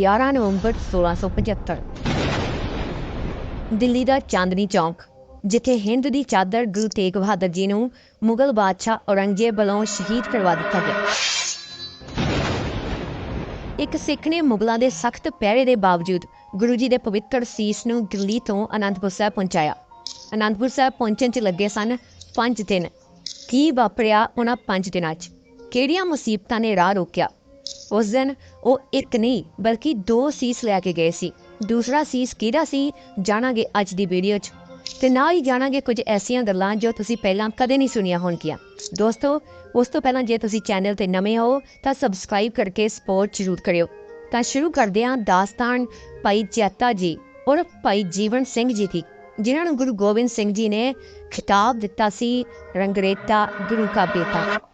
11 ਨਵੰਬਰ 1675 ਦਿੱਲੀ ਦਾ ਚਾਂਦਨੀ ਚੌਂਕ, ਜਿੱਥੇ ਹਿੰਦ ਦੀ ਚਾਦਰ ਗੁਰੂ ਤੇਗ ਬਹਾਦਰ ਜੀ ਨੂੰ ਮੁਗਲ ਬਾਦਸ਼ਾਹ ਔਰੰਗਜ਼ੇਬ ਵੱਲੋਂ ਸ਼ਹੀਦ ਕਰਵਾ ਦਿੱਤਾ ਗਿਆ। ਇੱਕ ਸਿੱਖ ਨੇ ਮੁਗਲਾਂ ਦੇ ਸਖਤ ਪਹਿਰੇ ਦੇ ਬਾਵਜੂਦ ਗੁਰੂ ਜੀ ਦੇ ਪਵਿੱਤਰ ਸੀਸ ਨੂੰ ਦਿੱਲੀ ਤੋਂ ਅਨੰਦਪੁਰ ਸਾਹਿਬ ਪਹੁੰਚਾਇਆ। ਅਨੰਦਪੁਰ ਸਾਹਿਬ ਪਹੁੰਚਣ 'ਚ ਲੱਗੇ ਸਨ 5 ਦਿਨ। ਕੀ ਵਾਪਰਿਆ ਉਹਨਾਂ 5 ਦਿਨਾਂ 'ਚ? ਕਿਹੜੀਆਂ ਮੁਸੀਬਤਾਂ ਨੇ ਰਾਹ ਰੋਕਿਆ? ਉਸ ਦਿਨ ਉਹ ਇੱਕ ਨਹੀਂ, ਬਲਕਿ ਦੋ ਸੀਸ ਲੈ ਕੇ ਗਏ ਸੀ। ਦੂਸਰਾ ਸੀਸ ਕਿਹਦਾ ਸੀ, ਜਾਣਾਂਗੇ ਅੱਜ ਦੀ ਵੀਡੀਓ 'ਚ। ਤੇ ਨਾਲ ਹੀ ਜਾਣਾਂਗੇ ਕੁਝ ਐਸੀਆਂ ਗੱਲਾਂ ਜੋ ਤੁਸੀਂ ਪਹਿਲਾਂ ਕਦੇ ਨਹੀਂ ਸੁਣੀਆਂ ਹੋਣਗੀਆਂ। ਦੋਸਤੋ, ਉਸ ਤੋਂ ਪਹਿਲਾਂ ਜੇ ਤੁਸੀਂ ਚੈਨਲ ਤੇ ਨਵੇਂ ਹੋ, ਤਾਂ ਸਬਸਕ੍ਰਾਈਬ ਕਰਕੇ ਸਪੋਰਟ ਜ਼ਰੂਰ ਕਰਿਓ। ਤਾਂ ਸ਼ੁਰੂ ਕਰਦੇ ਹਾਂ ਦਾਸਤਾਨ ਭਾਈ ਜੈਤਾ ਜੀ ਔਰ ਭਾਈ ਜੀਵਨ ਸਿੰਘ ਜੀ ਦੀ, ਜਿਨ੍ਹਾਂ ਨੂੰ ਗੁਰੂ ਗੋਬਿੰਦ ਸਿੰਘ ਜੀ ਨੇ ਖਿਤਾਬ ਦਿੱਤਾ ਸੀ, ਰੰਗਰੇਤਾ ਗੁਰੂ ਕਾ ਬੇਟਾ।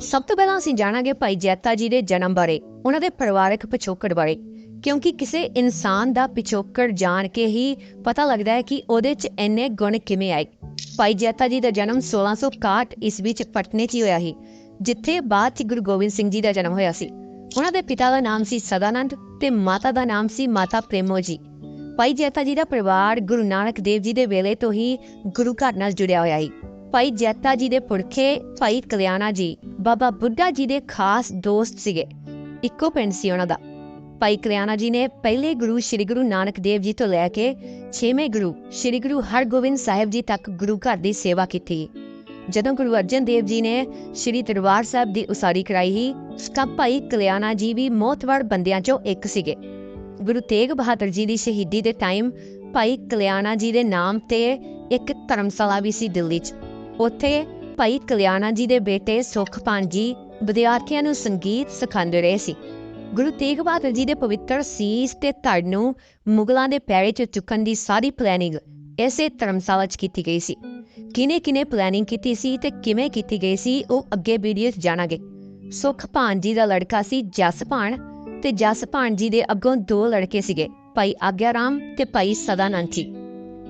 ਸਭ ਤੋਂ ਪਹਿਲਾਂ ਅਸੀਂ ਜਾਣਾਂਗੇ ਭਾਈ ਜੈਤਾ ਜੀ ਦੇ ਜਨਮ ਬਾਰੇ, ਉਹਨਾਂ ਦੇ ਪਰਿਵਾਰਕ ਪਿਛੋਕੜ ਬਾਰੇ। ਕਿਉਂਕਿ ਕਿਸੇ ਇਨਸਾਨ ਦਾ ਪਿਛੋਕੜ ਜਾਣ ਕੇ ਹੀ ਪਤਾ ਲੱਗਦਾ ਹੈ ਕਿ ਉਹਦੇ 'ਚ ਇੰਨੇ ਗੁਣ ਕਿਵੇਂ ਆਏ। ਭਾਈ ਜੈਤਾ ਜੀ ਦਾ ਜਨਮ 1661 ਈਸਵੀ 'ਚ ਪਟਨੇ 'ਚ ਹੀ ਹੋਇਆ ਸੀ, ਜਿੱਥੇ ਬਾਅਦ 'ਚ ਗੁਰੂ ਗੋਬਿੰਦ ਸਿੰਘ ਜੀ ਦਾ ਜਨਮ ਹੋਇਆ ਸੀ। ਉਹਨਾਂ ਦੇ ਪਿਤਾ ਦਾ ਨਾਮ ਸੀ ਸਦਾਨੰਦ ਤੇ ਮਾਤਾ ਦਾ ਨਾਮ ਸੀ ਮਾਤਾ ਪ੍ਰੇਮੋ ਜੀ। ਭਾਈ ਜੈਤਾ ਜੀ ਦਾ ਪਰਿਵਾਰ ਗੁਰੂ ਨਾਨਕ ਦੇਵ ਜੀ ਦੇ ਵੇਲੇ ਤੋਂ ਹੀ ਗੁਰੂ ਘਰ ਨਾਲ ਜੁੜਿਆ ਹੋਇਆ ਸੀ। ਭਾਈ ਜੈਤਾ ਜੀ ਦੇ ਪੁਰਖੇ ਭਾਈ ਕਲਿਆਣਾ ਜੀ, ਬਾਬਾ ਬੁੱਢਾ ਜੀ ਦੇ ਖਾਸ ਦੋਸਤ ਸੀਗੇ। ਇੱਕੋ ਪਿੰਡ ਸੀ ਉਹਨਾਂ ਦਾ। ਭਾਈ ਕਲਿਆਣਾ ਜੀ ਨੇ ਪਹਿਲੇ ਗੁਰੂ ਸ੍ਰੀ ਗੁਰੂ ਨਾਨਕ ਦੇਵ ਜੀ ਤੋਂ ਲੈ ਕੇ 6ਵੇਂ ਗੁਰੂ ਸ੍ਰੀ ਗੁਰੂ ਹਰਗੋਬਿੰਦ ਸਾਹਿਬ ਜੀ ਤੱਕ ਗੁਰੂ ਘਰ ਦੀ ਸੇਵਾ ਕੀਤੀ। ਜਦੋਂ ਗੁਰੂ ਅਰਜਨ ਦੇਵ ਜੀ ਨੇ ਸ੍ਰੀ ਦਰਬਾਰ ਸਾਹਿਬ ਦੀ ਉਸਾਰੀ ਕਰਾਈ ਹੀ ਤਾਂ ਭਾਈ ਕਲਿਆਣਾ ਜੀ ਵੀ ਮੋਤਵਰ ਬੰਦਿਆਂ ਚੋਂ ਇੱਕ ਸੀਗੇ। ਗੁਰੂ ਤੇਗ ਬਹਾਦਰ ਜੀ ਦੀ ਸ਼ਹੀਦੀ ਦੇ ਟਾਈਮ ਭਾਈ ਕਲਿਆਣਾ ਜੀ ਦੇ ਨਾਮ ਤੇ ਇੱਕ ਧਰਮਸ਼ਾਲਾ ਵੀ ਸੀ ਦਿੱਲੀ 'ਚ। ਉੱਥੇ ਭਾਈ ਕਲਿਆਣਾ ਜੀ ਦੇ ਬੇਟੇ ਸੁਖਪਾਨ ਜੀ ਵਿਦਿਆਰਥੀਆਂ ਨੂੰ ਸੰਗੀਤ ਸਿਖਾਉਂਦੇ ਰਹੇ ਸੀ। ਗੁਰੂ ਤੇਗ ਬਹਾਦਰ ਜੀ ਦੇ ਪਵਿੱਤਰ ਸੀਸ ਤੇ ਧੜ ਨੂੰ ਮੁਗਲਾਂ ਦੇ ਪੈਰੇ 'ਚ ਚੁੱਕਣ ਦੀ ਸਾਰੀ ਪਲੈਨਿੰਗ ਐਸੇ ਧਰਮਸ਼ਾਲਾ 'ਚ ਕੀਤੀ ਗਈ ਸੀ। ਕਿਨੇ ਕਿਨੇ ਪਲੈਨਿੰਗ ਕੀਤੀ ਸੀ ਤੇ ਕਿਵੇਂ ਕੀਤੀ ਗਈ ਸੀ ਉਹ ਅੱਗੇ ਵੀਡੀਓ 'ਚ ਜਾਣਾਂਗੇ। ਸੁਖਪਾਨ ਜੀ ਦਾ ਲੜਕਾ ਸੀ ਜਸਪਾਨ ਤੇ ਜਸਪਾਨ ਜੀ ਦੇ ਅੱਗੋਂ ਦੋ ਲੜਕੇ ਸੀਗੇ, ਭਾਈ ਆਗਿਆਰਾਮ ਤੇ ਭਾਈ ਸਦਾਨੰਦ ਜੀ।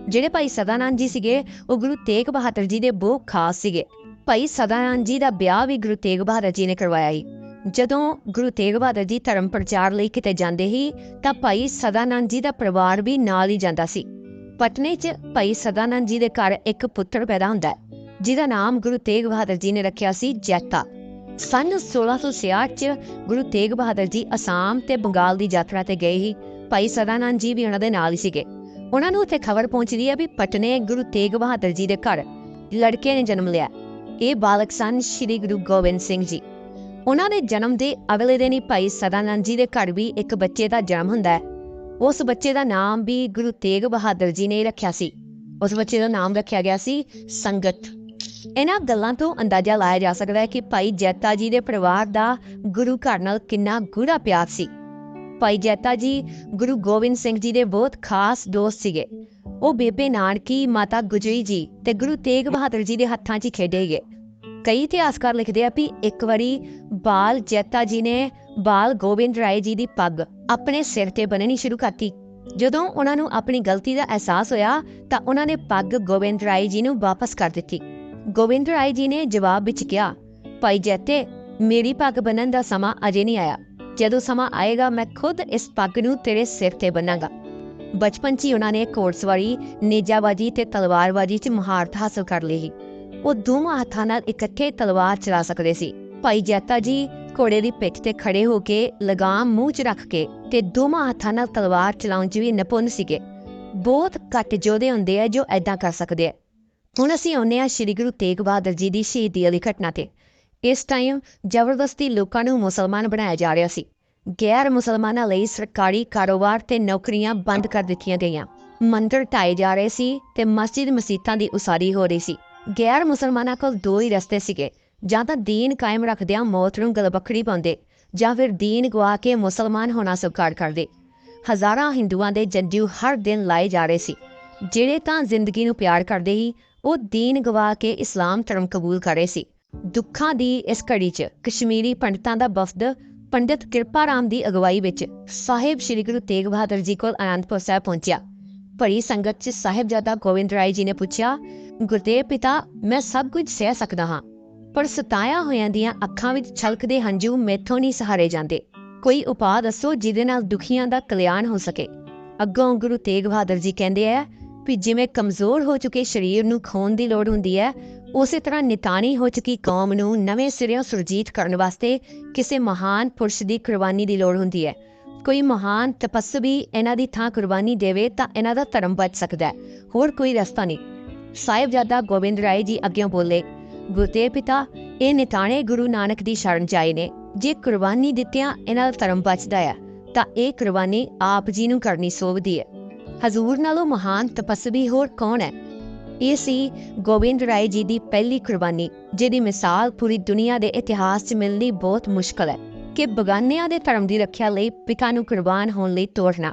ਜਿਹੜੇ ਭਾਈ ਸਦਾਨੰਦ ਜੀ ਸੀਗੇ, ਉਹ ਗੁਰੂ ਤੇਗ ਬਹਾਦਰ ਜੀ ਦੇ ਬਹੁਤ ਖਾਸ ਸੀਗੇ। ਭਾਈ ਸਦਾਨੰਦ ਜੀ ਦਾ ਵਿਆਹ ਵੀ ਗੁਰੂ ਤੇਗ ਬਹਾਦਰ ਜੀ ਨੇ ਕਰਵਾਇਆ ਸੀ। ਜਦੋਂ ਗੁਰੂ ਤੇਗ ਬਹਾਦਰ ਜੀ ਧਰਮ ਪ੍ਰਚਾਰ ਲਈ ਕਿਤੇ ਜਾਂਦੇ ਸੀ, ਤਾਂ ਭਾਈ ਸਦਾਨੰਦ ਜੀ ਦਾ ਪਰਿਵਾਰ ਵੀ ਨਾਲ ਹੀ ਜਾਂਦਾ ਸੀ। ਪਟਨੇ 'ਚ ਭਾਈ ਸਦਾਨੰਦ ਜੀ ਦੇ ਘਰ ਇੱਕ ਪੁੱਤਰ ਪੈਦਾ ਹੁੰਦਾ ਹੈ, ਜਿਹਦਾ ਨਾਮ ਗੁਰੂ ਤੇਗ ਬਹਾਦਰ ਜੀ ਨੇ ਰੱਖਿਆ ਸੀ ਜੈਤਾ। ਸਨ 1666 'ਚ ਗੁਰੂ ਤੇਗ ਬਹਾਦਰ ਜੀ ਅਸਾਮ ਤੇ ਬੰਗਾਲ ਦੀ ਯਾਤਰਾ ਤੇ ਗਏ ਸੀ। ਭਾਈ ਸਦਾਨੰਦ ਜੀ ਵੀ ਉਹਨਾਂ ਦੇ ਨਾਲ ਹੀ ਸੀਗੇ। ਉਹਨਾਂ ਨੂੰ ਉੱਥੇ ਖਬਰ ਪਹੁੰਚਦੀ ਹੈ ਵੀ ਪਟਨੇ ਗੁਰੂ ਤੇਗ ਬਹਾਦਰ ਜੀ ਦੇ ਘਰ ਲੜਕੇ ਨੇ ਜਨਮ ਲਿਆ। ਇਹ ਬਾਲਕ ਸਨ ਸ੍ਰੀ ਗੁਰੂ ਗੋਬਿੰਦ ਸਿੰਘ ਜੀ। ਉਹਨਾਂ ਦੇ ਜਨਮ ਦੇ ਅਗਲੇ ਦਿਨ ਹੀ ਭਾਈ ਸਦਾਨੰਦ ਜੀ ਦੇ ਘਰ ਵੀ ਇੱਕ ਬੱਚੇ ਦਾ ਜਨਮ ਹੁੰਦਾ ਹੈ। ਉਸ ਬੱਚੇ ਦਾ ਨਾਮ ਵੀ ਗੁਰੂ ਤੇਗ ਬਹਾਦਰ ਜੀ ਨੇ ਰੱਖਿਆ ਸੀ। ਉਸ ਬੱਚੇ ਦਾ ਨਾਮ ਰੱਖਿਆ ਗਿਆ ਸੀ ਸੰਗਤ। ਇਹਨਾਂ ਗੱਲਾਂ ਤੋਂ ਅੰਦਾਜ਼ਾ ਲਾਇਆ ਜਾ ਸਕਦਾ ਹੈ ਕਿ ਭਾਈ ਜੈਤਾ ਜੀ ਦੇ ਪਰਿਵਾਰ ਦਾ ਗੁਰੂ ਘਰ ਨਾਲ ਕਿੰਨਾ ਗੂੜਾ ਪਿਆਰ ਸੀ। ਭਾਈ ਜੈਤਾ ਜੀ, ਗੁਰੂ ਗੋਬਿੰਦ ਸਿੰਘ ਜੀ ਦੇ ਬਹੁਤ ਖਾਸ ਦੋਸਤ ਸੀਗੇ। ਉਹ ਬੇਬੇ ਨਾਨਕੀ, ਮਾਤਾ ਗੁਜਰੀ ਜੀ ਤੇ ਗੁਰੂ ਤੇਗ ਬਹਾਦਰ ਜੀ ਦੇ ਹੱਥਾਂ 'ਚ ਖੇਡੇ ਗਏ। ਕਈ ਇਤਿਹਾਸਕਾਰ ਲਿਖਦੇ ਆ ਵੀ ਇੱਕ ਵਾਰੀ ਬਾਲ ਜੈਤਾ ਜੀ ਨੇ ਬਾਲ ਗੋਬਿੰਦ ਰਾਏ ਜੀ ਦੀ ਪੱਗ ਆਪਣੇ ਸਿਰ ਤੇ ਬੰਨਣੀ ਸ਼ੁਰੂ ਕਰਤੀ। ਜਦੋਂ ਉਹਨਾਂ ਨੂੰ ਆਪਣੀ ਗਲਤੀ ਦਾ ਅਹਿਸਾਸ ਹੋਇਆ, ਤਾਂ ਉਹਨਾਂ ਨੇ ਪੱਗ ਗੋਬਿੰਦ ਰਾਏ ਜੀ ਨੂੰ ਵਾਪਸ ਕਰ ਦਿੱਤੀ। ਗੋਬਿੰਦ ਰਾਏ ਜੀ ਨੇ ਜਵਾਬ ਵਿੱਚ ਕਿਹਾ, ਭਾਈ ਜੈਤੇ, ਮੇਰੀ ਪੱਗ ਬੰਨਣ ਦਾ ਸਮਾਂ ਅਜੇ ਨਹੀਂ ਆਇਆ। ਜਦੋਂ ਸਮਾਂ ਆਏਗਾ, ਮੈਂ ਖੁਦ ਇਸ ਪੱਗ ਨੂੰ ਤੇਰੇ ਸਿਰ ਤੇ ਬੰਨਾਂਗਾ। ਬਚਪਨ 'ਚ ਹੀ ਉਹਨਾਂ ਨੇ ਘੋੜਸਵਾਰੀ, ਨੇਜਾਬਾਜੀ ਤੇ ਤਲਵਾਰਬਾਜੀ 'ਚ ਮਹਾਰਤ ਹਾਸਲ ਕਰ ਲਈ ਉਹ ਦੋਵਾਂ ਹੱਥਾਂ ਨਾਲ ਇਕੱਠੇ ਤਲਵਾਰ ਚਲਾ ਸਕਦੇ ਸੀ। ਭਾਈ ਜੈਤਾ ਜੀ ਘੋੜੇ ਦੀ ਪਿੱਠ ਤੇ ਖੜੇ ਹੋ ਕੇ ਲਗਾਮ ਮੂੰਹ 'ਚ ਰੱਖ ਕੇ ਤੇ ਦੋਵਾਂ ਹੱਥਾਂ ਨਾਲ ਤਲਵਾਰ ਚਲਾਉਣ 'ਚ ਵੀ ਨਿਪੁੰਨ ਸੀਗੇ। ਬਹੁਤ ਘੱਟ ਯੋਧੇ ਹੁੰਦੇ ਆ ਜੋ ਐਦਾਂ ਕਰ ਸਕਦੇ ਆ। ਹੁਣ ਅਸੀਂ ਆਉਂਦੇ ਆ ਸ੍ਰੀ ਗੁਰੂ ਤੇਗ ਬਹਾਦਰ ਜੀ ਦੀ ਸ਼ਹੀਦੀ ਵਾਲੀ ਘਟਨਾ ਤੇ। ਇਸ ਟਾਈਮ ਜ਼ਬਰਦਸਤੀ ਲੋਕਾਂ ਨੂੰ ਮੁਸਲਮਾਨ ਬਣਾਇਆ ਜਾ ਰਿਹਾ ਸੀ। ਗੈਰ ਮੁਸਲਮਾਨਾਂ ਲਈ ਸਰਕਾਰੀ ਕਾਰੋਬਾਰ ਤੇ ਨੌਕਰੀਆਂ ਬੰਦ ਕਰ ਦਿੱਤੀਆਂ ਗਈਆਂ। ਮੰਦਰ ਢਾਏ ਜਾ ਰਹੇ ਸੀ ਤੇ ਮਸਜਿਦ ਮਸੀਤਾਂ ਦੀ ਉਸਾਰੀ ਹੋ ਰਹੀ ਸੀ। ਗੈਰ ਮੁਸਲਮਾਨਾਂ ਕੋਲ ਦੋ ਹੀ ਰਸਤੇ ਸੀਗੇ। ਜਾਂ ਤਾਂ ਦੀਨ ਕਾਇਮ ਰੱਖਦਿਆਂ ਮੌਤ ਨੂੰ ਗਲਬਖੜੀ ਪਾਉਂਦੇ, ਜਾਂ ਫਿਰ ਦੀਨ ਗਵਾ ਕੇ ਮੁਸਲਮਾਨ ਹੋਣਾ ਸਵੀਕਾਰ ਕਰਦੇ। ਹਜ਼ਾਰਾਂ ਹਿੰਦੂਆਂ ਦੇ ਜੰਜੂ ਹਰ ਦਿਨ ਲਾਏ ਜਾ ਰਹੇ ਸੀ। ਜਿਹੜੇ ਤਾਂ ਜ਼ਿੰਦਗੀ ਨੂੰ ਪਿਆਰ ਕਰਦੇ ਹੀ ਉਹ ਦੀਨ ਗਵਾ ਕੇ ਇਸਲਾਮ ਧਰਮ ਕਬੂਲ ਕਰ ਰਹੇ ਸੀ। ਦੁੱਖਾਂ ਦੀ ਇਸ ਘੜੀ 'ਚ ਕਸ਼ਮੀਰੀ ਪੰਡਤਾਂ ਦਾ ਵਫਦ ਪੰਡਿਤ ਕਿਰਪਾ ਰਾਮ ਦੀ ਅਗਵਾਈ ਵਿੱਚ ਸਾਹਿਬ ਸ੍ਰੀ ਗੁਰੂ ਤੇਗ ਬਹਾਦਰ ਜੀ ਕੋਲ ਆਨੰਦਪੁਰ ਸਾਹਿਬ ਪਹੁੰਚਿਆ। ਭਰੀ ਸੰਗਤ 'ਚ ਸਾਹਿਬਜ਼ਾਦਾ ਗੋਬਿੰਦ ਰਾਏ ਜੀ ਨੇ ਪੁੱਛਿਆ, ਗੁਰਦੇਵ ਪਿਤਾ, ਮੈਂ ਸਭ ਕੁਝ ਸਹਿ ਸਕਦਾ ਹਾਂ, ਪਰ ਸਤਾਇਆ ਹੋਇਆਂ ਦੀਆਂ ਅੱਖਾਂ ਵਿੱਚ ਛਲਕਦੇ ਹੰਝੂ ਮੈਥੋਂ ਨਹੀਂ ਸਹਾਰੇ ਜਾਂਦੇ। ਕੋਈ ਉਪਾਅ ਦੱਸੋ ਜਿਹਦੇ ਨਾਲ ਦੁਖੀਆਂ ਦਾ ਕਲਿਆਣ ਹੋ ਸਕੇ? ਅੱਗੋਂ ਗੁਰੂ ਤੇਗ ਬਹਾਦਰ ਜੀ ਕਹਿੰਦੇ ਆ, ਵੀ ਜਿਵੇਂ ਕਮਜ਼ੋਰ ਹੋ ਚੁੱਕੇ ਸਰੀਰ ਨੂੰ ਖੋਣ ਦੀ ਲੋੜ ਹੁੰਦੀ ਹੈ ਉਸੇ ਤਰ੍ਹਾਂ ਨਿਤਾਣੀ ਹੋ ਚੁੱਕੀ ਕੌਮ ਨੂੰ ਨਵੇਂ ਸਿਰਿਓਂ ਸੁਰਜੀਤ ਕਰਨ ਵਾਸਤੇ ਕਿਸੇ ਮਹਾਨ ਪੁਰਸ਼ ਦੀ ਕੁਰਬਾਨੀ ਦੀ ਲੋੜ ਹੁੰਦੀ ਹੈ। ਕੋਈ ਮਹਾਨ ਤਪਸਵੀ ਇਹਨਾਂ ਦੀ ਥਾਂ ਕੁਰਬਾਨੀ ਦੇਵੇ ਤਾਂ ਇਹਨਾਂ ਦਾ ਧਰਮ ਬਚ ਸਕਦਾ ਹੈ। ਹੋਰ ਕੋਈ ਰਸਤਾ ਨਹੀਂ। ਸਾਹਿਬਜ਼ਾਦਾ ਗੋਬਿੰਦ ਰਾਏ ਜੀ ਅੱਗੇ ਬੋਲੇ ਗੁਰਤੇ ਪਿਤਾ, ਇਹ ਨਿਤਾਣੇ ਗੁਰੂ ਨਾਨਕ ਦੀ ਸ਼ਰਨ ਚਾਏ ਨੇ। ਜੇ ਕੁਰਬਾਨੀ ਦਿੱਤਿਆਂ ਇਹਨਾਂ ਦਾ ਧਰਮ ਬਚਦਾ ਹੈ, ਤਾਂ ਇਹ ਕੁਰਬਾਨੀ ਆਪ ਜੀ ਨੂੰ ਕਰਨੀ ਸੋਭਦੀ ਹੈ। ਹਜ਼ੂਰ ਨਾਲੋਂ ਮਹਾਨ ਤਪਸਵੀ ਹੋਰ ਕੌਣ ਹੈ? ਇਹ ਸੀ ਗੋਬਿੰਦ ਰਾਏ ਜੀ ਦੀ ਪਹਿਲੀ ਕੁਰਬਾਨੀ, ਜਿਹਦੀ ਮਿਸਾਲ ਪੂਰੀ ਦੁਨੀਆ ਦੇ ਇਤਿਹਾਸ 'ਚ ਮਿਲਣੀ ਬਹੁਤ ਮੁਸ਼ਕਲ ਹੈ ਕਿ ਬਗਾਨਿਆਂ ਦੇ ਧਰਮ ਦੀ ਰੱਖਿਆ ਲਈ ਪਿਤਾ ਨੂੰ ਕੁਰਬਾਨ ਹੋਣ ਲਈ ਤੋੜਨਾ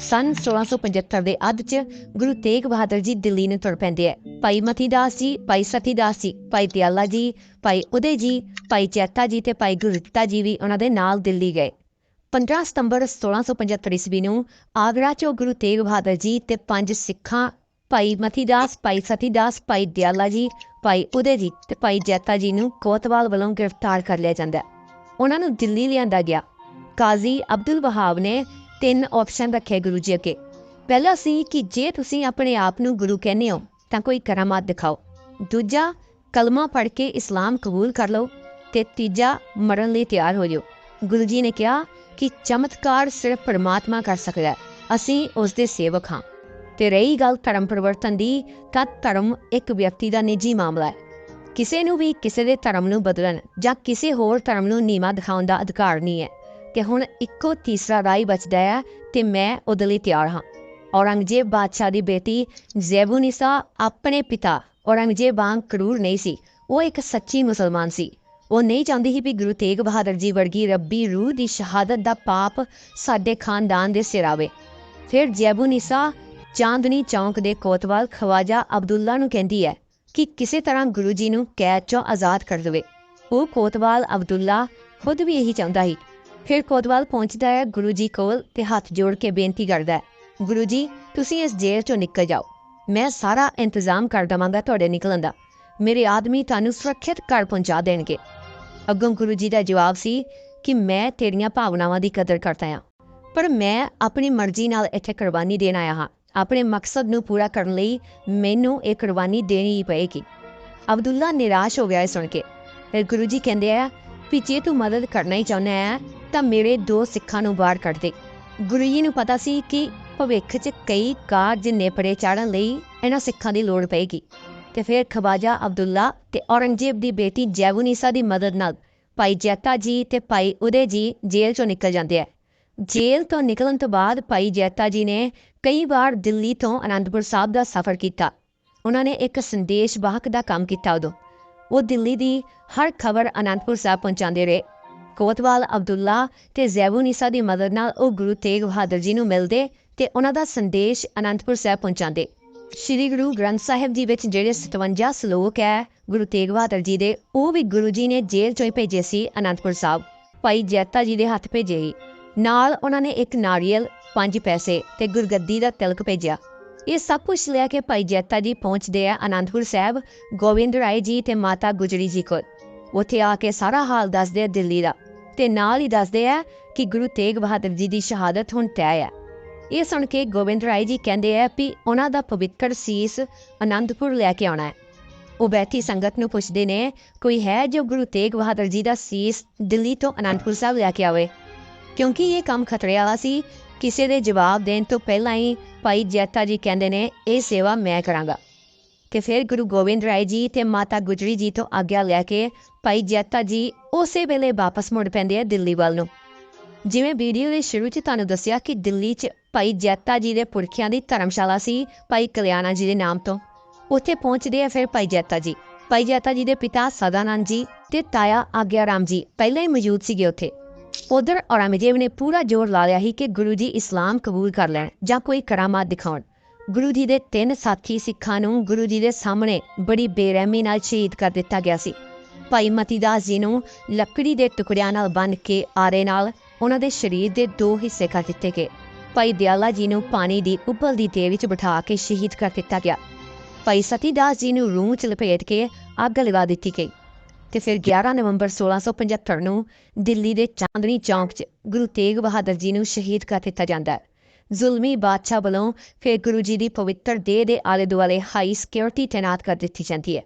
ਸਨ 1675 ਦੇ ਅੱਧ 'ਚ ਗੁਰੂ ਤੇਗ ਬਹਾਦਰ ਜੀ ਦਿੱਲੀ ਨੂੰ ਤੁਰ ਪੈਂਦੇ ਐ ਭਾਈ ਮਤੀਦਾਸ ਜੀ, ਭਾਈ ਸਤੀਦਾਸ ਜੀ, ਭਾਈ ਦਿਆਲਾ ਜੀ, ਭਾਈ ਉਦੇ ਜੀ, ਭਾਈ ਚੈਤਾ ਜੀ ਤੇ ਭਾਈ ਗੁਰਦਿੱਤਾ ਜੀ ਵੀ ਉਹਨਾਂ ਦੇ ਨਾਲ ਦਿੱਲੀ ਗਏ। 15 ਸਤੰਬਰ 1675 ਈਸਵੀ ਨੂੰ ਆਗਰਾ 'ਚੋਂ ਗੁਰੂ ਤੇਗ ਬਹਾਦਰ ਜੀ ਤੇ ਪੰਜ ਸਿੱਖਾਂ ਭਾਈ ਮਤੀਦਾਸ ਭਾਈ ਸਤੀਦਾਸ, ਭਾਈ ਦਿਆਲਾ ਜੀ, ਭਾਈ ਉਦੇ ਜੀ ਤੇ ਭਾਈ ਜੈਤਾ ਜੀ ਨੂੰ ਕੋਤਵਾਲ ਵੱਲੋਂ ਗ੍ਰਿਫਤਾਰ ਕਰ ਲਿਆ ਜਾਂਦਾ ਹੈ। ਉਹਨਾਂ ਨੂੰ ਦਿੱਲੀ ਲਿਆਂਦਾ ਗਿਆ। ਕਾਜ਼ੀ ਅਬਦੁਲ ਵਹਾਬ ਨੇ ਤਿੰਨ ਆਪਸ਼ਨ ਰੱਖੇ ਗੁਰੂ ਜੀ ਅੱਗੇ। ਪਹਿਲਾ ਸੀ ਕਿ ਜੇ ਤੁਸੀਂ ਆਪਣੇ ਆਪ ਨੂੰ ਗੁਰੂ ਕਹਿੰਦੇ ਹੋ, ਤਾਂ ਕੋਈ ਕਰਾਮਾਤ ਦਿਖਾਓ। ਦੂਜਾ, ਕਲਮਾ ਪੜ੍ਹ ਕੇ ਇਸਲਾਮ ਕਬੂਲ ਕਰ ਲਓ ਤੇ ਤੀਜਾ, ਮਰਨ ਲਈ ਤਿਆਰ ਹੋ ਜਾਓ। ਗੁਰੂ ਜੀ ਨੇ ਕਿਹਾ ਕਿ ਚਮਤਕਾਰ ਸਿਰਫ ਪਰਮਾਤਮਾ ਕਰ ਸਕਦਾ ਹੈ। ਅਸੀਂ ਉਸ ਦੇ ਸੇਵਕ ਹਾਂ। ਤੇ ਰਹੀ ਗੱਲ ਧਰਮ ਪਰਿਵਰਤਨ ਦੀ ਤਾਂ ਧਰਮ ਇੱਕ ਵਿਅਕਤੀ ਦਾ ਨਿੱਜੀ ਮਾਮਲਾ ਹੈ। ਕਿਸੇ ਨੂੰ ਵੀ ਕਿਸੇ ਦੇ ਧਰਮ ਨੂੰ ਬਦਲਣ ਜਾਂ ਕਿਸੇ ਹੋਰ ਧਰਮ ਨੂੰ ਨੀਮਾ ਦਿਖਾਉਣ ਦਾ ਅਧਿਕਾਰ ਨਹੀਂ ਹੈ ਕਿ ਹੁਣ ਇੱਕੋ ਤੀਸਰਾ ਰਾਈ ਬਚਦਾ ਹੈ ਤੇ ਮੈਂ ਉਹਦੇ ਲਈ ਤਿਆਰ ਹਾਂ। ਔਰੰਗਜ਼ੇਬ ਬਾਦਸ਼ਾਹ ਦੀ ਬੇਟੀ ਜ਼ੈਬੂਨਿਸਾ ਆਪਣੇ ਪਿਤਾ ਔਰੰਗਜ਼ੇਬ ਵਾਂਗ ਕਰੂਰ ਨਹੀਂ ਸੀ। ਉਹ ਇੱਕ ਸੱਚੀ ਮੁਸਲਮਾਨ ਸੀ। ਉਹ ਨਹੀਂ ਚਾਹੁੰਦੀ ਸੀ ਵੀ ਗੁਰੂ ਤੇਗ ਬਹਾਦਰ ਜੀ ਵਰਗੀ ਰੱਬੀ ਰੂਹ ਦੀ ਸ਼ਹਾਦਤ ਦਾ ਪਾਪ ਸਾਡੇ ਖਾਨਦਾਨ ਦੇ ਸਿਰ ਆਵੇ। ਫਿਰ ਜ਼ੈਬੂਨਿਸਾ ਚਾਂਦਨੀ ਚੌਂਕ ਦੇ ਕੋਤਵਾਲ ਖਵਾਜਾ ਅਬਦੁੱਲਾ ਨੂੰ ਕਹਿੰਦੀ ਹੈ ਕਿ ਕਿਸੇ ਤਰ੍ਹਾਂ ਗੁਰੂ ਜੀ ਨੂੰ ਕੈਦ ਚੋਂ ਆਜ਼ਾਦ ਕਰ ਦੇਵੇ। ਉਹ ਕੋਤਵਾਲ ਅਬਦੁੱਲਾ ਖੁਦ ਵੀ ਇਹੀ ਚਾਹੁੰਦਾ ਸੀ। ਫਿਰ ਕੋਤਵਾਲ ਪਹੁੰਚਦਾ ਹੈ ਗੁਰੂ ਜੀ ਕੋਲ ਤੇ ਹੱਥ ਜੋੜ ਕੇ ਬੇਨਤੀ ਕਰਦਾ ਹੈ, ਗੁਰੂ ਜੀ, ਤੁਸੀਂ ਇਸ ਜੇਲ੍ਹ ਚੋਂ ਨਿਕਲ ਜਾਓ। ਮੈਂ ਸਾਰਾ ਇੰਤਜ਼ਾਮ ਕਰ ਦਵਾਂਗਾ ਤੁਹਾਡੇ ਨਿਕਲਣ ਦਾ। ਮੇਰੇ ਆਦਮੀ ਤੁਹਾਨੂੰ ਸੁਰੱਖਿਅਤ ਘਰ ਪਹੁੰਚਾ ਦੇਣਗੇ। ਅੱਗੋਂ ਗੁਰੂ ਜੀ ਦਾ ਜਵਾਬ ਸੀ ਕਿ ਮੈਂ ਤੇਰੀਆਂ ਭਾਵਨਾਵਾਂ ਦੀ ਕਦਰ ਕਰਦਾ ਹਾਂ, ਪਰ ਮੈਂ ਆਪਣੀ ਮਰਜ਼ੀ ਨਾਲ ਇੱਥੇ ਕੁਰਬਾਨੀ ਦੇਣ ਆਇਆ ਹਾਂ। ਆਪਣੇ ਮਕਸਦ ਨੂੰ ਪੂਰਾ ਕਰਨ ਲਈ ਮੈਨੂੰ ਇਹ ਕੁਰਬਾਨੀ ਦੇਣੀ ਪਏਗੀ। ਅਬਦੁੱਲਾ ਨਿਰਾਸ਼ ਹੋ ਗਿਆ ਇਹ ਸੁਣ ਕੇ। ਫਿਰ ਗੁਰੂ ਜੀ ਕਹਿੰਦੇ ਆ, ਵੀ ਜੇ ਤੂੰ ਮਦਦ ਕਰਨਾ ਹੀ ਚਾਹੁੰਦਾ ਹੈ, ਤਾਂ ਮੇਰੇ ਦੋ ਸਿੱਖਾਂ ਨੂੰ ਬਾਹਰ ਕੱਢ ਦੇ। ਗੁਰੂ ਜੀ ਨੂੰ ਪਤਾ ਸੀ ਕਿ ਭਵਿੱਖ 'ਚ ਕਈ ਕਾਰਜ ਨੇਪਰੇ ਚਾੜਨ ਲਈ ਇਹਨਾਂ ਸਿੱਖਾਂ ਦੀ ਲੋੜ ਪਏਗੀ। ਤੇ ਫਿਰ ਖਵਾਜਾ ਅਬਦੁੱਲਾ ਤੇ ਔਰੰਗਜ਼ੇਬ ਦੀ ਬੇਟੀ ਜੈਵੁਨੀਸਾ ਦੀ ਮਦਦ ਨਾਲ ਭਾਈ ਜੈਤਾ ਜੀ ਤੇ ਭਾਈ ਉਦੇ ਜੀ ਜੇਲ੍ਹ ਚੋਂ ਨਿਕਲ ਜਾਂਦੇ ਆ। ਜੇਲ੍ਹ ਤੋਂ ਨਿਕਲਣ ਤੋਂ ਬਾਅਦ ਭਾਈ ਜੈਤਾ ਜੀ ਨੇ ਕਈ ਵਾਰ ਦਿੱਲੀ ਤੋਂ ਅਨੰਦਪੁਰ ਸਾਹਿਬ ਦਾ ਸਫ਼ਰ ਕੀਤਾ। ਉਹਨਾਂ ਨੇ ਇੱਕ ਸੰਦੇਸ਼ ਵਾਹਕ ਦਾ ਕੰਮ ਕੀਤਾ ਉਦੋਂ। ਉਹ ਦਿੱਲੀ ਦੀ ਹਰ ਖਬਰ ਅਨੰਦਪੁਰ ਸਾਹਿਬ ਪਹੁੰਚਾਉਂਦੇ ਰਹੇ। ਕੋਤਵਾਲ, ਅਬਦੁੱਲਾ ਤੇ ਜ਼ੈਬੂਨਿਸਾ ਦੀ ਮਦਦ ਨਾਲ ਉਹ ਗੁਰੂ ਤੇਗ ਬਹਾਦਰ ਜੀ ਨੂੰ ਮਿਲਦੇ ਤੇ ਉਹਨਾਂ ਦਾ ਸੰਦੇਸ਼ ਅਨੰਦਪੁਰ ਸਾਹਿਬ ਪਹੁੰਚਾਉਂਦੇ। ਸ਼੍ਰੀ ਗੁਰੂ ਗ੍ਰੰਥ ਸਾਹਿਬ ਜੀ ਵਿੱਚ ਜਿਹੜੇ 57 ਸ਼ਲੋਕ ਹੈ ਗੁਰੂ ਤੇਗ ਬਹਾਦਰ ਜੀ ਦੇ, ਉਹ ਵੀ ਗੁਰੂ ਜੀ ਨੇ ਜੇਲ੍ਹ ਚੋਂ ਹੀ ਭੇਜੇ ਸੀ ਅਨੰਦਪੁਰ ਸਾਹਿਬ। ਭਾਈ ਜੈਤਾ ਜੀ ਦੇ ਹੱਥ ਭੇਜੇ ਸੀ। ਨਾਲ ਉਹਨਾਂ ਨੇ ਇੱਕ ਨਾਰੀਅਲ ਪੰਜ ਪੈਸੇ ਤੇ ਗੁਰਗੱਦੀ ਦਾ ਤਿਲਕ ਭੇਜਿਆ। ਇਹ ਸਭ ਕੁਝ ਲੈ ਕੇ ਭਾਈ ਜੈਤਾ ਜੀ ਪਹੁੰਚਦੇ ਆ ਅਨੰਦਪੁਰ ਸਾਹਿਬ, ਗੋਬਿੰਦ ਰਾਏ ਜੀ ਤੇ ਮਾਤਾ ਗੁਜਰੀ ਜੀ ਕੋਲ। ਉੱਥੇ ਆ ਕੇ ਸਾਰਾ ਹਾਲ ਦੱਸਦੇ ਆ ਦਿੱਲੀ ਦਾ ਤੇ ਨਾਲ ਹੀ ਦੱਸਦੇ ਆ ਕਿ ਗੁਰੂ ਤੇਗ ਬਹਾਦਰ ਜੀ ਦੀ ਸ਼ਹਾਦਤ ਹੁਣ ਤੈਅ ਹੈ ਇਹ ਸੁਣ ਕੇ ਗੋਬਿੰਦ ਰਾਏ ਜੀ ਕਹਿੰਦੇ ਆ ਵੀ ਉਹਨਾਂ ਦਾ ਪਵਿੱਤਰ ਸੀਸ ਅਨੰਦਪੁਰ ਲੈ ਕੇ ਆਉਣਾ ਹੈ। ਉਹ ਬੈਠੀ ਸੰਗਤ ਨੂੰ ਪੁੱਛਦੇ ਨੇ, ਕੋਈ ਹੈ ਜੋ ਗੁਰੂ ਤੇਗ ਬਹਾਦਰ ਜੀ ਦਾ ਸੀਸ ਦਿੱਲੀ ਤੋਂ ਅਨੰਦਪੁਰ ਸਾਹਿਬ ਲੈ ਕੇ ਆਵੇ? ਕਿਉਂਕਿ ਇਹ ਕੰਮ ਖਤਰੇ ਵਾਲਾ ਸੀ ਕਿਸੇ ਦੇ ਜਵਾਬ ਦੇਣ ਤੋਂ ਪਹਿਲਾਂ ਹੀ ਭਾਈ ਜੈਤਾ ਜੀ ਕਹਿੰਦੇ ਨੇ, ਇਹ ਸੇਵਾ ਮੈਂ ਕਰਾਂਗਾ। ਤੇ ਫਿਰ ਗੁਰੂ ਗੋਬਿੰਦ ਰਾਏ ਜੀ ਤੇ ਮਾਤਾ ਗੁਜਰੀ ਜੀ ਤੋਂ ਆਗਿਆ ਲੈ ਕੇ ਭਾਈ ਜੈਤਾ ਜੀ ਉਸੇ ਵੇਲੇ ਵਾਪਸ ਮੁੜ ਪੈਂਦੇ ਆ ਦਿੱਲੀ ਵੱਲ ਨੂੰ। ਜਿਵੇਂ ਵੀਡੀਓ ਦੇ ਸ਼ੁਰੂ 'ਚ ਤੁਹਾਨੂੰ ਦੱਸਿਆ ਕਿ ਦਿੱਲੀ 'ਚ ਭਾਈ ਜੈਤਾ ਜੀ ਦੇ ਪੁਰਖਿਆਂ ਦੀ ਧਰਮਸ਼ਾਲਾ ਸੀ ਭਾਈ ਕਲਿਆਣਾ ਜੀ ਦੇ ਨਾਮ ਤੋਂ। ਉੱਥੇ ਪਹੁੰਚਦੇ ਆ ਫਿਰ ਭਾਈ ਜੈਤਾ ਜੀ। ਭਾਈ ਜੈਤਾ ਜੀ ਦੇ ਪਿਤਾ ਸਦਾਨੰਦ ਜੀ ਤੇ ਤਾਇਆ ਆਗਿਆ ਰਾਮ ਜੀ ਪਹਿਲਾਂ ਹੀ ਮੌਜੂਦ ਸੀਗੇ ਉੱਥੇ। ਉਧਰ ਔਰੰਗਜ਼ੇਬ ਨੇ ਪੂਰਾ ਜ਼ੋਰ ਲਾ ਲਿਆ ਸੀ ਕਿ ਗੁਰੂ ਜੀ ਇਸਲਾਮ ਕਬੂਲ ਕਰ ਲੈਣ ਜਾਂ ਕੋਈ ਕਰਾਮਾਤ ਦਿਖਾਉਣ। ਗੁਰੂ ਜੀ ਦੇ ਤਿੰਨ ਸਾਥੀ ਸਿੱਖਾਂ ਨੂੰ ਗੁਰੂ ਜੀ ਦੇ ਸਾਹਮਣੇ ਬੜੀ ਬੇਰਹਿਮੀ ਨਾਲ ਸ਼ਹੀਦ ਕਰ ਦਿੱਤਾ ਗਿਆ ਸੀ। ਭਾਈ ਮਤੀਦਾਸ ਜੀ ਨੂੰ ਲੱਕੜੀ ਦੇ ਟੁਕੜਿਆਂ ਨਾਲ ਬੰਨ੍ਹ ਕੇ ਆਰੇ ਨਾਲ ਉਹਨਾਂ ਦੇ ਸਰੀਰ ਦੇ ਦੋ ਹਿੱਸੇ ਕਰ ਦਿੱਤੇ ਗਏ। ਭਾਈ ਦਿਆਲਾ ਜੀ ਨੂੰ ਪਾਣੀ ਦੀ ਉਬਲਦੀ ਤੇਲ ਵਿੱਚ ਬਿਠਾ ਕੇ ਸ਼ਹੀਦ ਕਰ ਦਿੱਤਾ ਗਿਆ। ਭਾਈ ਸਤੀਦਾਸ ਜੀ ਨੂੰ ਰੂਹ ਚ ਲਪੇਟ ਕੇ ਅੱਗ ਲਗਾ ਦਿੱਤੀ ਗਈ। ਤੇ ਫਿਰ 11 ਨਵੰਬਰ 1675 ਨੂੰ ਦਿੱਲੀ ਦੇ ਚਾਂਦਨੀ ਚੌਂਕ 'ਚ ਗੁਰੂ ਤੇਗ ਬਹਾਦਰ ਜੀ ਨੂੰ ਸ਼ਹੀਦ ਕਰ ਦਿੱਤਾ ਜਾਂਦਾ ਹੈ। ਜ਼ੁਲਮੀ ਬਾਦਸ਼ਾਹ ਵੱਲੋਂ ਫਿਰ ਗੁਰੂ ਜੀ ਦੀ ਪਵਿੱਤਰ ਦੇਹ ਦੇ ਆਲੇ ਦੁਆਲੇ ਹਾਈ ਸਿਕਿਉਰਿਟੀ ਤੈਨਾਤ ਕਰ ਦਿੱਤੀ ਜਾਂਦੀ ਹੈ।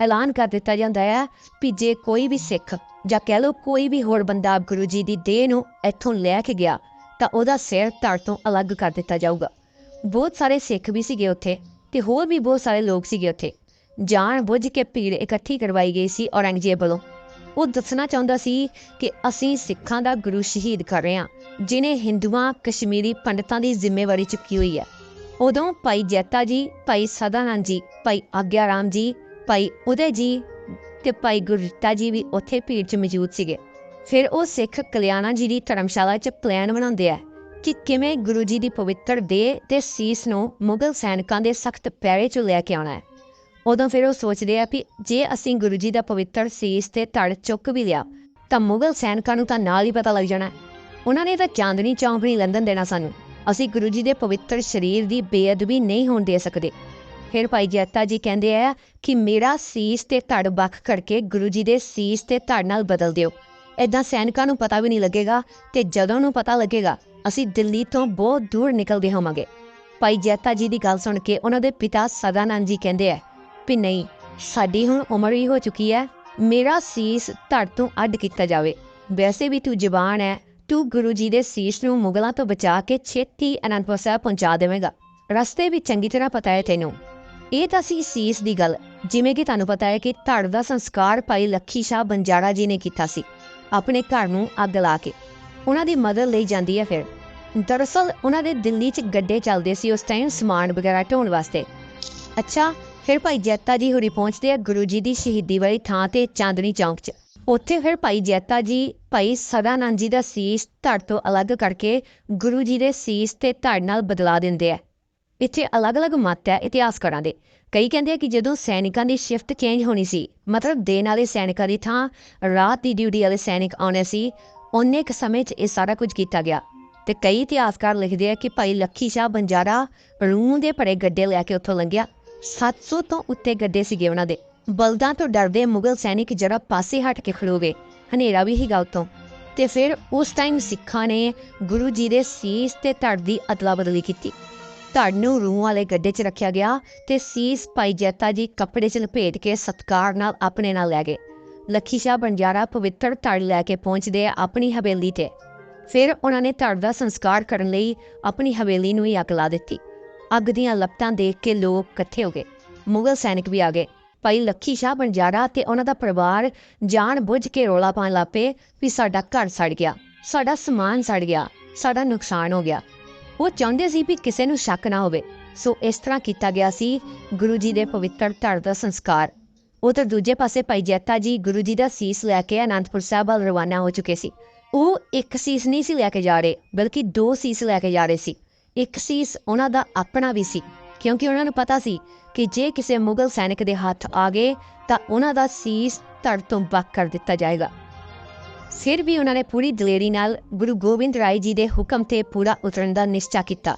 ਐਲਾਨ ਕਰ ਦਿੱਤਾ ਜਾਂਦਾ ਹੈ ਕਿ ਜੇ ਕੋਈ ਵੀ ਸਿੱਖ ਜਾਂ ਕਹਿ ਲਓ ਕੋਈ ਵੀ ਹੋਰ ਬੰਦਾ ਗੁਰੂ ਜੀ ਦੀ ਦੇਹ ਨੂੰ ਇੱਥੋਂ ਲੈ ਕੇ ਗਿਆ ਤਾਂ ਉਹਦਾ ਸਿਰ ਧੜ ਤੋਂ ਅਲੱਗ ਕਰ ਦਿੱਤਾ ਜਾਊਗਾ। ਬਹੁਤ ਸਾਰੇ ਸਿੱਖ ਵੀ ਸੀਗੇ ਉੱਥੇ ਤੇ ਹੋਰ ਵੀ ਬਹੁਤ ਸਾਰੇ ਲੋਕ ਸੀਗੇ ਉੱਥੇ। ਜਾਣ ਬੁੱਝ ਕੇ ਭੀੜ ਇਕੱਠੀ ਕਰਵਾਈ ਗਈ ਸੀ ਔਰੰਗਜ਼ੇਬ ਵੱਲੋਂ। ਉਹ ਦੱਸਣਾ ਚਾਹੁੰਦਾ ਸੀ ਕਿ ਅਸੀਂ ਸਿੱਖਾਂ ਦਾ ਗੁਰੂ ਸ਼ਹੀਦ ਕਰ ਰਹੇ ਹਾਂ, ਜਿਨੇ ਹਿੰਦੂਆਂ, ਕਸ਼ਮੀਰੀ ਪੰਡਤਾਂ ਦੀ ਜ਼ਿੰਮੇਵਾਰੀ ਚੁੱਕੀ ਹੋਈ ਹੈ। ਉਦੋਂ ਭਾਈ ਜੈਤਾ ਜੀ, ਭਾਈ ਸਦਾਨੰਦ ਜੀ, ਭਾਈ ਆਗਿਆ ਰਾਮ ਜੀ, ਭਾਈ ਉਦੇ ਜੀ ਤੇ ਭਾਈ ਗੁਰਦਿੱਤਾ ਜੀ ਵੀ ਉੱਥੇ ਭੀੜ 'ਚ ਮੌਜੂਦ ਸੀਗੇ। ਫਿਰ ਉਹ ਸਿੱਖ ਕਲਿਆਣਾ ਜੀ ਦੀ ਧਰਮਸ਼ਾਲਾ 'ਚ ਪਲਾਨ ਬਣਾਉਂਦੇ ਆ ਕਿ ਕਿਵੇਂ ਗੁਰੂ ਜੀ ਦੀ ਪਵਿੱਤਰ ਦੇਹ ਤੇ ਸੀਸ ਨੂੰ ਮੁਗਲ ਸੈਨਿਕਾਂ ਦੇ ਸਖਤ ਪੈਰੇ 'ਚੋਂ ਲੈ ਕੇ ਆਉਣਾ ਹੈ। ਉਦੋਂ ਫਿਰ ਉਹ ਸੋਚਦੇ ਆ ਕਿ ਜੇ ਅਸੀਂ ਗੁਰੂ ਜੀ ਦਾ ਪਵਿੱਤਰ ਸੀਸ ਤੇ ਧੜ ਚੁੱਕ ਵੀ ਲਿਆ, ਤਾਂ ਮੁਗਲ ਸੈਨਿਕਾਂ ਨੂੰ ਤਾਂ ਨਾਲ ਹੀ ਪਤਾ ਲੱਗ ਜਾਣਾ। ਉਹਨਾਂ ਨੇ ਤਾਂ ਚਾਂਦਨੀ ਚੌਂਕ ਨਹੀਂ ਲੰਦਨ ਦੇਣਾ ਸਾਨੂੰ। ਅਸੀਂ ਗੁਰੂ ਜੀ ਦੇ ਪਵਿੱਤਰ ਸਰੀਰ ਦੀ ਬੇਅਦਬੀ ਨਹੀਂ ਹੋਣ ਦੇ ਸਕਦੇ। ਫਿਰ ਭਾਈ ਜੈਤਾ ਜੀ ਕਹਿੰਦੇ ਆ ਕਿ ਮੇਰਾ ਸੀਸ ਤੇ ਧੜ ਵੱਖ ਕਰਕੇ ਗੁਰੂ ਜੀ ਦੇ ਸੀਸ ਤੇ ਧੜ ਨਾਲ ਬਦਲ ਦਿਓ। ਐਦਾਂ ਸੈਨਿਕਾਂ ਨੂੰ ਪਤਾ ਵੀ ਨਹੀਂ ਲੱਗੇਗਾ ਤੇ ਜਦੋਂ ਨੂੰ ਪਤਾ ਲੱਗੇਗਾ, ਅਸੀਂ ਦਿੱਲੀ ਤੋਂ ਬਹੁਤ ਦੂਰ ਨਿਕਲਦੇ ਹੋਵਾਂਗੇ। ਭਾਈ ਜੈਤਾ ਜੀ ਦੀ ਗੱਲ ਸੁਣ ਕੇ ਉਹਨਾਂ ਦੇ ਪਿਤਾ ਸਦਾਨੰਦ ਜੀ ਕਹਿੰਦੇ ਆ ਵੀ ਨਹੀਂ, ਸਾਡੀ ਹੁਣ ਉਮਰ ਹੀ ਹੋ ਚੁੱਕੀ ਹੈ ਮੇਰਾ ਸੀਸ ਧੜ ਤੋਂ ਅੱਡ ਕੀਤਾ ਜਾਵੇ। ਵੈਸੇ ਵੀ ਤੂੰ ਜਵਾਨ ਹੈ ਤੂੰ ਗੁਰੂ ਜੀ ਦੇ ਸੀਸ ਨੂੰ ਮੁਗਲਾਂ ਤੋਂ ਬਚਾ ਕੇ ਛੇਤੀ ਅਨੰਦਪੁਰ ਸਾਹਿਬ ਪਹੁੰਚਾ ਦੇਵੇਂਗਾ। ਰਸਤੇ ਵੀ ਚੰਗੀ ਤਰ੍ਹਾਂ ਪਤਾ ਹੈ ਤੈਨੂੰ। ਇਹ ਤਾਂ ਸੀ ਸੀਸ ਦੀ ਗੱਲ, ਜਿਵੇਂ ਕਿ ਤੁਹਾਨੂੰ ਪਤਾ ਹੈ ਕਿ ਧੜ ਦਾ ਸੰਸਕਾਰ ਭਾਈ ਲੱਖੀ ਸ਼ਾਹ ਬੰਜਾਰਾ ਜੀ ਨੇ ਕੀਤਾ ਸੀ, ਆਪਣੇ ਘਰ ਨੂੰ ਅੱਗ ਲਾ ਕੇ। ਉਹਨਾਂ ਦੀ ਮਦਦ ਲਈ ਜਾਂਦੀ ਹੈ ਫਿਰ। ਦਰਅਸਲ, ਉਹਨਾਂ ਦੇ ਦਿੱਲੀ 'ਚ ਗੱਡੇ ਚੱਲਦੇ ਸੀ ਉਸ ਟਾਈਮ ਸਮਾਨ ਵਗੈਰਾ ਢੋਣ ਵਾਸਤੇ। ਅੱਛਾ ਫਿਰ ਭਾਈ ਜੈਤਾ ਜੀ ਹੋਰੀ ਪਹੁੰਚਦੇ ਆ ਗੁਰੂ ਜੀ ਦੀ ਸ਼ਹੀਦੀ ਵਾਲੀ ਥਾਂ ਤੇ ਚਾਂਦਨੀ ਚੌਂਕ 'ਚ। ਉੱਥੇ ਫਿਰ ਭਾਈ ਜੈਤਾ ਜੀ, ਭਾਈ ਸਦਾਨੰਦ ਜੀ ਦਾ ਸੀਸ ਧੜ ਤੋਂ ਅਲੱਗ ਕਰਕੇ ਗੁਰੂ ਜੀ ਦੇ ਸੀਸ ਤੇ ਧੜ ਨਾਲ ਬਦਲਾ ਦਿੰਦੇ ਆ। ਇੱਥੇ ਅਲੱਗ-ਅਲੱਗ ਮਤ ਹੈ ਇਤਿਹਾਸਕਾਰਾਂ ਦੇ। ਕਈ ਕਹਿੰਦੇ ਆ ਕਿ ਜਦੋਂ ਸੈਨਿਕਾਂ ਦੀ ਸ਼ਿਫਟ ਚੇਂਜ ਹੋਣੀ ਸੀ, ਮਤਲਬ ਦੇਣ ਵਾਲੇ ਸੈਨਿਕਾਂ ਦੀ ਥਾਂ, ਰਾਤ ਦੀ ਡਿਊਟੀ ਵਾਲੇ ਸੈਨਿਕ ਆਉਣੇ ਸੀ ਉਹਨੇ ਕੁ ਸਮੇਂ 'ਚ ਇਹ ਸਾਰਾ ਕੁਝ ਕੀਤਾ ਗਿਆ। ਤੇ ਕਈ ਇਤਿਹਾਸਕਾਰ ਲਿਖਦੇ ਆ ਕਿ ਭਾਈ ਲੱਖੀ ਸ਼ਾਹ ਬੰਜਾਰਾ ਰੂੰ ਦੇ ਭਰੇ ਗੱਡੇ ਲੈ ਕੇ ਉੱਥੋਂ ਲੰਘਿਆ। 700 ਤੋਂ ਉੱਤੇ ਗੱਡੇ ਸੀਗੇ ਉਹਨਾਂ ਦੇ। ਬਲਦਾਂ ਤੋਂ ਡਰਦੇ ਮੁਗਲ ਸੈਨਿਕ ਜਰਾ ਪਾਸੇ ਹਟ ਕੇ ਖੜੋ ਗਏ। ਹਨੇਰਾ ਵੀ ਹੀਗਾ ਉੱਥੋਂ। ਤੇ ਫਿਰ ਉਸ ਟਾਈਮ ਸਿੱਖਾਂ ਨੇ ਗੁਰੂ ਜੀ ਦੇ ਸੀਸ ਤੇ ਧੜ ਦੀ ਅਦਲਾ ਬਦਲੀ ਕੀਤੀ। ਧੜ ਨੂੰ ਰੂਹ ਵਾਲੇ ਗੱਡੇ 'ਚ ਰੱਖਿਆ ਗਿਆ ਤੇ ਸੀਸ ਭਾਈ ਜੈਤਾ ਜੀ ਕੱਪੜੇ 'ਚ ਲਪੇਟ ਕੇ ਸਤਕਾਰ ਨਾਲ ਆਪਣੇ ਨਾਲ ਲੈ ਗਏ। ਲੱਖੀ ਸ਼ਾਹ ਬੰਜਾਰਾ ਪਵਿੱਤਰ ਧੜ ਲੈ ਕੇ ਪਹੁੰਚਦੇ ਆਪਣੀ ਹਵੇਲੀ ਤੇ। ਫਿਰ ਉਹਨਾਂ ਨੇ ਧੜ ਦਾ ਸੰਸਕਾਰ ਕਰਨ ਲਈ ਆਪਣੀ ਹਵੇਲੀ ਨੂੰ ਹੀ ਅੱਗ ਲਾ ਦਿੱਤੀ। ਅੱਗ ਦੀਆਂ ਲਪਟਾਂ ਦੇਖ ਕੇ ਲੋਕ ਇਕੱਠੇ ਹੋ ਗਏ। ਮੁਗਲ ਸੈਨਿਕ ਵੀ ਆ ਗਏ। ਭਾਈ ਲੱਖੀ ਸ਼ਾਹ ਬੰਜਾਰਾ ਤੇ ਉਹਨਾਂ ਦਾ ਪਰਿਵਾਰ ਜਾਣ ਬੁੱਝ ਕੇ ਰੋਲਾ ਪਾਉਣ ਲੱਪੇ ਵੀ ਸਾਡਾ ਘਰ ਸੜ ਗਿਆ, ਸਾਡਾ ਸਮਾਨ ਸੜ ਗਿਆ, ਸਾਡਾ ਨੁਕਸਾਨ ਹੋ ਗਿਆ। ਉਹ ਚਾਹੁੰਦੇ ਸੀ ਵੀ ਕਿਸੇ ਨੂੰ ਸ਼ੱਕ ਨਾ ਹੋਵੇ। ਸੋ ਇਸ ਤਰ੍ਹਾਂ ਕੀਤਾ ਗਿਆ ਸੀ ਗੁਰੂ ਜੀ ਦੇ ਪਵਿੱਤਰ ਧੜ ਦਾ ਸੰਸਕਾਰ। ਉਧਰ ਦੂਜੇ ਪਾਸੇ ਭਾਈ ਜੈਤਾ ਜੀ ਗੁਰੂ ਜੀ ਦਾ ਸੀਸ ਲੈ ਕੇ ਅਨੰਦਪੁਰ ਸਾਹਿਬ ਵੱਲ ਰਵਾਨਾ ਹੋ ਚੁੱਕੇ ਸੀ। ਉਹ ਇੱਕ ਸੀਸ ਨਹੀਂ ਸੀ ਲੈ ਕੇ ਜਾ ਰਹੇ, ਬਲਕਿ ਦੋ ਸੀਸ ਲੈ ਕੇ ਜਾ ਰਹੇ ਸੀ। ਇੱਕ ਸੀਸ ਉਹਨਾਂ ਦਾ ਆਪਣਾ ਵੀ ਸੀ, ਕਿਉਂਕਿ ਉਹਨਾਂ ਨੂੰ ਪਤਾ ਸੀ ਕਿ ਜੇ ਕਿਸੇ ਮੁਗਲ ਸੈਨਿਕ ਦੇ ਹੱਥ ਆ ਗਏ, ਤਾਂ ਉਹਨਾਂ ਦਾ ਸੀਸ ਧੜ ਤੋਂ ਵੱਖ ਕਰ ਦਿੱਤਾ ਜਾਏਗਾ। ਫਿਰ ਵੀ ਉਹਨਾਂ ਨੇ ਪੂਰੀ ਦਲੇਰੀ ਨਾਲ ਗੁਰੂ ਗੋਬਿੰਦ ਰਾਏ ਜੀ ਦੇ ਹੁਕਮ ਤੇ ਪੂਰਾ ਉਤਰਨ ਦਾ ਨਿਸ਼ਚਾ ਕੀਤਾ।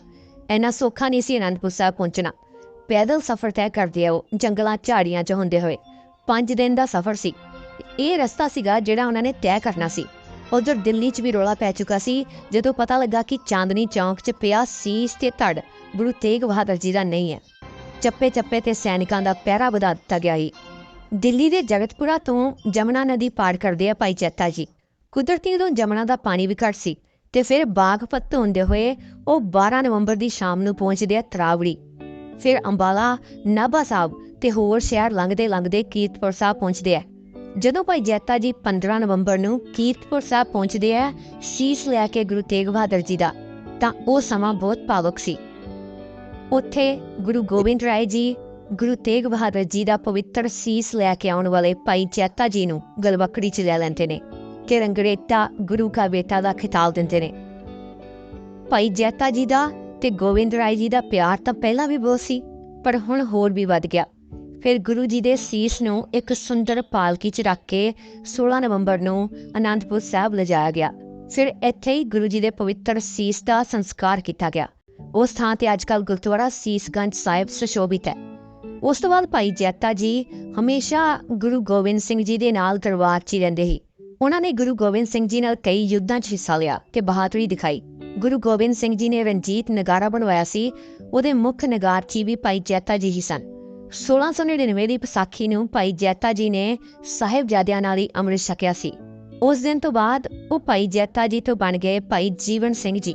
ਐਨਾ ਸੌਖਾ ਨਹੀਂ ਸੀ ਅਨੰਦਪੁਰ ਸਾਹਿਬ ਪਹੁੰਚਣਾ। ਪੈਦਲ ਸਫ਼ਰ ਤੈਅ ਕਰਦੇ ਆ ਉਹ ਜੰਗਲਾਂ ਝਾੜੀਆਂ 'ਚ ਹੁੰਦੇ ਹੋਏ। 5 ਦਿਨ ਦਾ ਸਫ਼ਰ ਸੀ। ਇਹ ਰਸਤਾ ਸੀਗਾ ਜਿਹੜਾ ਉਹਨਾਂ ਨੇ ਤੈਅ ਕਰਨਾ ਸੀ। ਉਧਰ ਦਿੱਲੀ 'ਚ ਵੀ ਰੋਲਾ ਪੈ ਚੁੱਕਾ ਸੀ, ਜਦੋਂ ਪਤਾ ਲੱਗਾ ਕਿ ਚਾਂਦਨੀ ਚੌਂਕ 'ਚ ਪਿਆ ਸੀਸ ਤੇ ਧੜ, ਗੁਰੂ ਤੇਗ ਬਹਾਦਰ ਜੀ ਦਾ ਨਹੀਂ ਹੈ। ਚੱਪੇ ਚੱਪੇ ਤੇ ਸੈਨਿਕਾਂ ਦਾ ਪਹਿਰਾ ਵਧਾ ਦਿੱਤਾ ਗਿਆ ਸੀ। ਦਿੱਲੀ ਦੇ ਜਗਤਪੁਰਾ ਤੋਂ ਜਮਨਾ ਨਦੀ ਪਾਰ ਕਰਦੇ ਆ ਭਾਈ ਚੈਤਾ ਜੀ। ਕੁਦਰਤੀ ਉਦੋਂ ਜਮਨਾ ਦਾ ਪਾਣੀ ਵੀ ਘੱਟ ਸੀ ਤੇ ਫਿਰ ਬਾਗਪਤ ਤੋਂ ਹੁੰਦੇ ਹੋਏ ਉਹ 12 ਨਵੰਬਰ ਦੀ ਸ਼ਾਮ ਨੂੰ ਪਹੁੰਚਦੇ ਆ ਤਰਾਵੜੀ। ਫਿਰ ਅੰਬਾਲਾ, ਨਾਭਾ ਸਾਹਿਬ ਤੇ ਹੋਰ ਸ਼ਹਿਰ ਲੰਘਦੇ ਲੰਘਦੇ ਕੀਰਤਪੁਰ ਸਾਹਿਬ ਪਹੁੰਚਦੇ ਆ। ਜਦੋਂ ਭਾਈ ਜੈਤਾ ਜੀ 15 ਨਵੰਬਰ ਨੂੰ ਕੀਰਤਪੁਰ ਸਾਹਿਬ ਪਹੁੰਚਦੇ ਆ, ਸੀਸ ਲੈ ਕੇ ਗੁਰੂ ਤੇਗ ਬਹਾਦਰ ਜੀ ਦਾ, ਤਾਂ ਉਹ ਸਮਾਂ ਬਹੁਤ ਭਾਵਕ ਸੀ। ਉੱਥੇ ਗੁਰੂ ਗੋਬਿੰਦ ਰਾਏ ਜੀ, ਗੁਰੂ ਤੇਗ ਬਹਾਦਰ ਜੀ ਦਾ ਪਵਿੱਤਰ ਸੀਸ ਲੈ ਕੇ ਆਉਣ ਵਾਲੇ ਭਾਈ ਜੈਤਾ ਜੀ ਨੂੰ ਗਲਵਕੜੀ 'ਚ ਲੈ ਲੈਂਦੇ ਨੇ ਕਿ ਰੰਗਰੇਟਾ ਗੁਰੂ ਕਾ ਬੇਟਾ ਦਾ ਖਿਤਾਬ ਦਿੰਦੇ ਨੇ। ਭਾਈ ਜੈਤਾ ਜੀ ਦਾ ਤੇ ਗੋਬਿੰਦ ਰਾਏ ਜੀ ਦਾ ਪਿਆਰ ਤਾਂ ਪਹਿਲਾਂ ਵੀ ਬਹੁਤ ਸੀ, ਪਰ ਹੁਣ ਹੋਰ ਵੀ ਵੱਧ ਗਿਆ। ਫਿਰ ਗੁਰੂ ਜੀ ਦੇ ਸੀਸ ਨੂੰ ਇੱਕ ਸੁੰਦਰ ਪਾਲਕੀ 'ਚ ਰੱਖ ਕੇ 16 ਨਵੰਬਰ ਨੂੰ ਅਨੰਦਪੁਰ ਸਾਹਿਬ ਲਿਜਾਇਆ ਗਿਆ। ਫਿਰ ਇੱਥੇ ਹੀ ਗੁਰੂ ਜੀ ਦੇ ਪਵਿੱਤਰ ਸੀਸ ਦਾ ਸੰਸਕਾਰ ਕੀਤਾ ਗਿਆ। ਉਸ ਥਾਂ ਤੇ ਅੱਜਕੱਲ ਗੁਰਦੁਆਰਾ ਸੀਸਗੰਜ ਸਾਹਿਬ ਸੁਸ਼ੋਭਿਤ ਹੈ। ਉਸ ਤੋਂ ਬਾਅਦ ਭਾਈ ਜੈਤਾ ਜੀ ਹਮੇਸ਼ਾ ਗੁਰੂ ਗੋਬਿੰਦ ਸਿੰਘ ਜੀ ਦੇ ਨਾਲ ਦਰਬਾਰ 'ਚ ਹੀ ਰਹਿੰਦੇ ਸੀ। ਉਹਨਾਂ ਨੇ ਗੁਰੂ ਗੋਬਿੰਦ ਸਿੰਘ ਜੀ ਨਾਲ ਕਈ ਯੁੱਧਾਂ 'ਚ ਹਿੱਸਾ ਲਿਆ ਤੇ ਬਹਾਦਰੀ ਦਿਖਾਈ। ਗੁਰੂ ਗੋਬਿੰਦ ਸਿੰਘ ਜੀ ਨੇ ਰਣਜੀਤ ਨਗਾਰਾ ਬਣਵਾਇਆ ਸੀ। ਉਹਦੇ ਮੁੱਖ ਨਗਾਰਚੀ ਵੀ ਭਾਈ ਜੈਤਾ ਜੀ ਹੀ ਸਨ। 1699 ਦੀ ਵਿਸਾਖੀ ਨੂੰ ਭਾਈ ਜੈਤਾ ਜੀ ਨੇ ਸਾਹਿਬਜ਼ਾਦਿਆਂ ਨਾਲ ਹੀ ਅੰਮ੍ਰਿਤ ਛਕਿਆ ਸੀ। ਉਸ ਦਿਨ ਤੋਂ ਬਾਅਦ ਉਹ ਭਾਈ ਜੈਤਾ ਜੀ ਤੋਂ ਬਣ ਗਏ ਭਾਈ ਜੀਵਨ ਸਿੰਘ ਜੀ।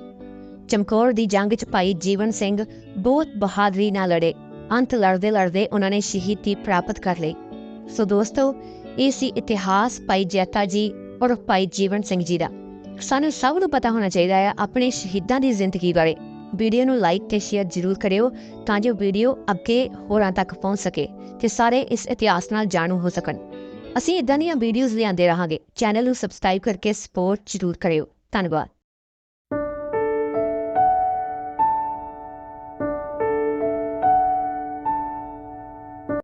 ਚਮਕੌਰ ਦੀ ਜੰਗ 'ਚ ਭਾਈ ਜੀਵਨ ਸਿੰਘ ਬਹੁਤ ਬਹਾਦਰੀ ਨਾਲ ਲੜੇ। ਅੰਤ ਲੜਦੇ ਲੜਦੇ ਉਹਨਾਂ ਨੇ ਸ਼ਹੀਦੀ ਪ੍ਰਾਪਤ ਕਰ ਲਈ। ਸੋ ਦੋਸਤੋ, ਇਹ ਸੀ ਇਤਿਹਾਸ ਭਾਈ ਜੈਤਾ ਜੀ ਔਰ ਭਾਈ ਜੀਵਨ ਸਿੰਘ ਜੀ ਦਾ। ਸਾਨੂੰ ਸਭ ਨੂੰ ਪਤਾ ਹੋਣਾ ਚਾਹੀਦਾ ਹੈ ਆਪਣੇ ਸ਼ਹੀਦਾਂ ਦੀ ਜ਼ਿੰਦਗੀ ਬਾਰੇ। ਵੀਡੀਓ ਨੂੰ ਲਾਈਕ ਤੇ ਸ਼ੇਅਰ ਜ਼ਰੂਰ ਕਰਿਓ ਤਾਂ ਜੋ ਵੀਡੀਓ ਅੱਗੇ ਹੋਰਾਂ ਤੱਕ ਪਹੁੰਚ ਸਕੇ ਤੇ ਸਾਰੇ ਇਸ ਇਤਿਹਾਸ ਨਾਲ ਜਾਣੂ ਹੋ ਸਕਣ। ਅਸੀਂ ਇਦਾਂ ਦੀਆਂ ਵੀਡੀਓਜ਼ ਲਿਆਂਦੇ ਰਹਾਂਗੇ। ਚੈਨਲ ਨੂੰ ਸਬਸਕ੍ਰਾਈਬ ਕਰਕੇ ਸਪੋਰਟ ਜ਼ਰੂਰ ਕਰਿਓ। ਧੰਨਵਾਦ।